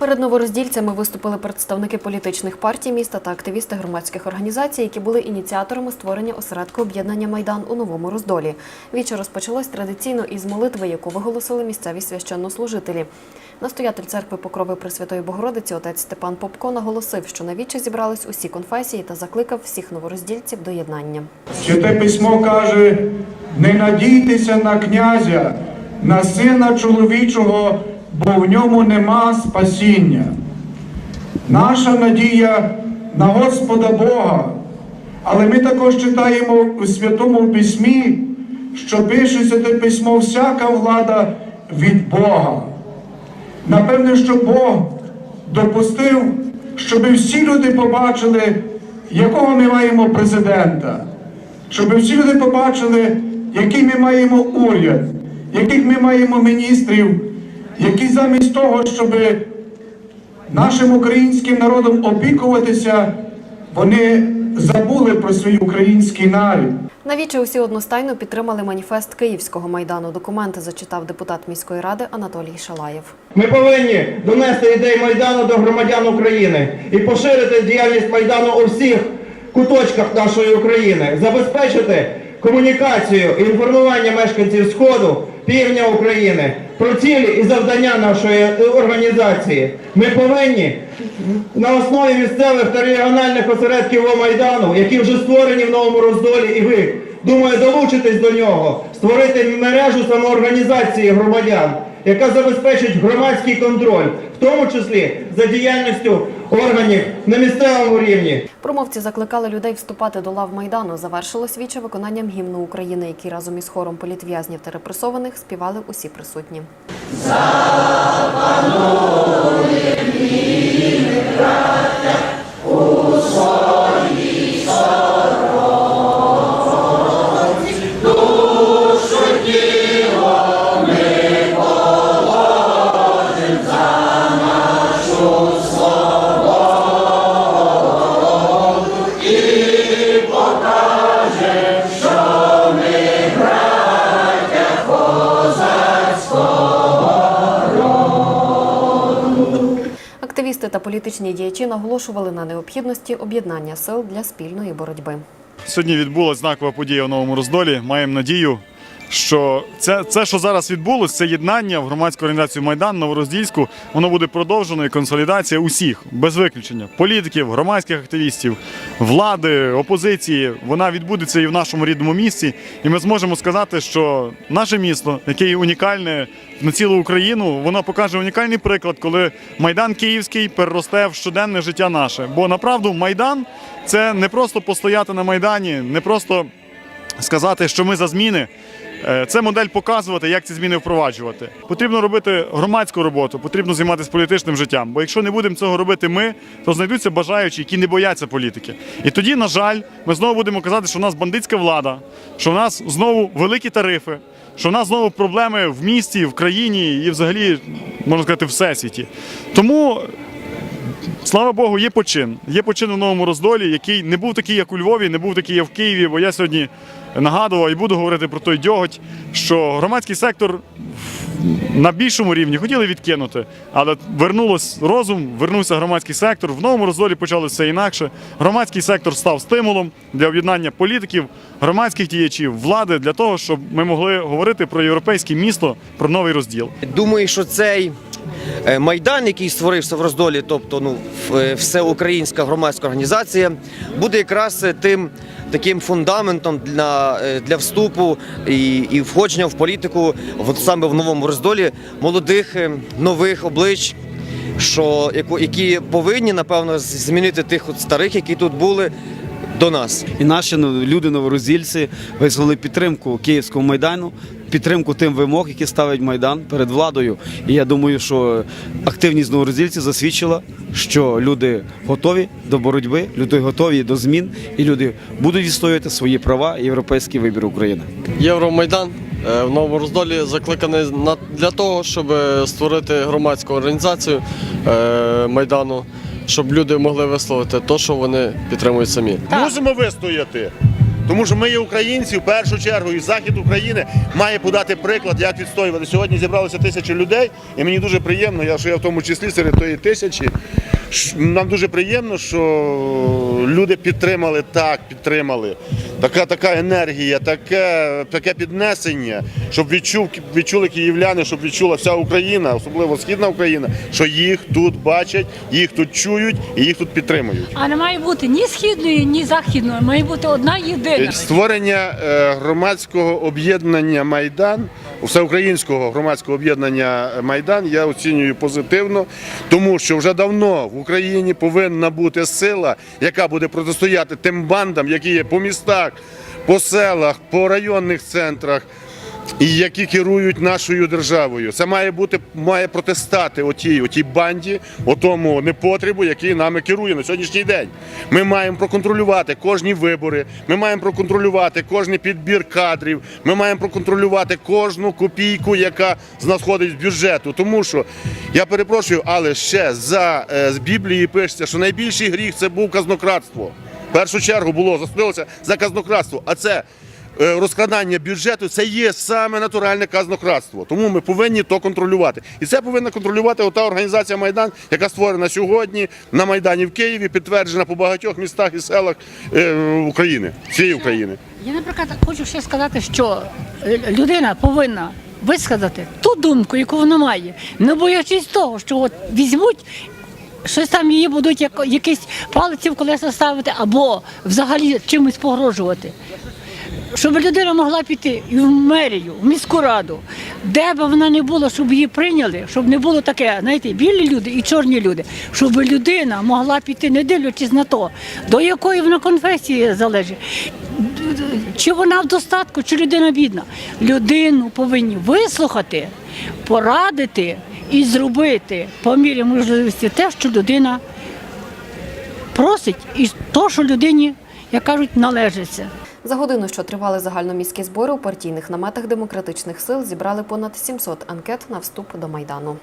Перед новороздільцями виступили представники політичних партій міста та активісти громадських організацій, які були ініціаторами створення осередку об'єднання Майдан у новому роздолі. Віче розпочалось традиційно із молитви, яку виголосили місцеві священнослужителі. Настоятель церкви Покрови Пресвятої Богородиці отець Степан Попко наголосив, що на віче зібрались усі конфесії та закликав всіх новороздільців до єднання. Святе письмо каже: не надійтеся на князя, на сина чоловічого, бо в ньому нема спасіння. Наша надія на Господа Бога. Але ми також читаємо у Святому Письмі, що пише Святе Письмо, всяка влада від Бога. Напевне, що Бог допустив, щоб всі люди побачили, якого ми маємо президента, щоб всі люди побачили, який ми маємо уряд, яких ми маємо міністрів, які замість того, щоб нашим українським народом опікуватися, вони забули про свій український нарід. На віче усі одностайно підтримали маніфест Київського майдану. Документи зачитав депутат міської ради Анатолій Шалаєв. Ми повинні донести ідеї Майдану до громадян України і поширити діяльність Майдану у всіх куточках нашої України, забезпечити комунікацію і інформування мешканців Сходу, півдня України про цілі і завдання нашої е, організації. Ми повинні на основі місцевих та регіональних осередків Майдану, які вже створені в новому роздолі, і ви думаю, долучитись до нього, створити мережу самоорганізації громадян, яка забезпечить громадський контроль, в тому числі за діяльністю органів на місцевому рівні. Промовці закликали людей вступати до лав майдану. Завершилось віче виконанням гімну України, який разом із хором політв'язнів та репресованих співали усі присутні. Активісти та політичні діячі наголошували на необхідності об'єднання сил для спільної боротьби. Сьогодні відбулася знакова подія у новому роздолі. Маємо надію, що це, це що зараз відбулося, це єднання в громадську організацію Майдан Новороздільську, воно буде продовжено і консолідація усіх, без виключення політиків, громадських активістів, влади, опозиції. Вона відбудеться і в нашому рідному місті. І ми зможемо сказати, що наше місто, яке є унікальне на цілу Україну, воно покаже унікальний приклад, коли Майдан Київський переросте в щоденне життя наше. Бо направду Майдан це не просто постояти на Майдані, не просто сказати, що ми за зміни. Е, Це модель показувати, як ці зміни впроваджувати. Потрібно робити громадську роботу, потрібно займатися політичним життям. Бо якщо не будемо цього робити ми, то знайдуться бажаючі, які не бояться політики. І тоді, на жаль, ми знову будемо казати, що у нас бандитська влада, що у нас знову великі тарифи, що у нас знову проблеми в місті, в країні і взагалі, можна сказати, всесвіті. Тому Слава Богу, є почин. Є почин у новому роздолі, який не був такий, як у Львові, не був такий, як в Києві. Бо я сьогодні нагадував і буду говорити про той дьоготь, що громадський сектор на більшому рівні хотіли відкинути, але вернулось розум, вернувся громадський сектор. В новому роздолі почали все інакше. Громадський сектор став стимулом для об'єднання політиків, громадських діячів, влади для того, щоб ми могли говорити про європейське місто, про новий розділ. Думаю, що цей майдан, який створився в роздолі, тобто ну, е, всеукраїнська громадська організація, буде якраз е, тим таким фундаментом для, е, для вступу і, і входження в політику от саме в новому роздолі молодих е, нових облич. Що які повинні напевно змінити тих от старих, які тут були до нас. І наші ну, люди новороздільці висловили підтримку Київському майдану, підтримку тим вимог, які ставить майдан перед владою. І я думаю, що активність новороздільців засвідчила, що люди готові до боротьби, люди готові до змін, і люди будуть відстоювати свої права і європейський вибір України. Євромайдан е, в новому роздолі закликаний на- для того, щоб е, створити громадську організацію е, майдану, щоб люди могли висловити те, що вони підтримують самі. Мусимо вистояти. Тому що ми є українці в першу чергу, і захід України має подати приклад, як відстоювати. Сьогодні зібралося тисячі людей, і мені дуже приємно, що я в тому числі серед тої тисячі. Нам дуже приємно, що люди підтримали так, підтримали. Така така енергія, таке, таке піднесення, щоб відчув, відчули київляни, щоб відчула вся Україна, особливо східна Україна, що їх тут бачать, їх тут чують і їх тут підтримують. А не має бути ні східної, ні західної, має бути одна єдина. Створення е, громадського об'єднання Майдан, всеукраїнського громадського об'єднання Майдан я оцінюю позитивно, тому що вже давно в Україні повинна бути сила, яка буде протистояти тим бандам, які є по містах, по селах, по районних центрах. Які керують нашою державою, це має бути має протистати отій, отій банді, отому непотребу, який нами керує на сьогоднішній день. Ми маємо проконтролювати кожні вибори, ми маємо проконтролювати кожний підбір кадрів, ми маємо проконтролювати кожну копійку, яка з нас з бюджету. Тому що я перепрошую, але ще за е, з Біблії пишеться, що найбільший гріх це був казнократство. В першу чергу було засудилося за казнократство, а це е, розкрадання бюджету це є саме натуральне казнократство. Тому ми повинні то контролювати. І це повинна контролювати ота організація Майдан, яка створена сьогодні на Майдані в Києві, підтверджена по багатьох містах і селах е, України, всієї України. Я, наприклад, хочу ще сказати, що е, людина повинна висказати ту думку, яку вона має, не боячись того, що от візьмуть. Щось там її будуть як, якісь палиці в колеса ставити або взагалі чимось погрожувати. Щоб людина могла піти і в мерію, в міську раду, де б вона не була, щоб її прийняли, щоб не було таке, знаєте, білі люди і чорні люди, щоб людина могла піти, не дивлячись на то, до якої вона конфесії залежить, чи вона в достатку, чи людина бідна. Людину повинні вислухати, порадити і зробити по мірі можливості те, що людина просить, і то, що людині, як кажуть, належиться. За годину, що тривали загальноміські збори, у партійних наметах демократичних сил зібрали понад 700 анкет на вступ до Майдану.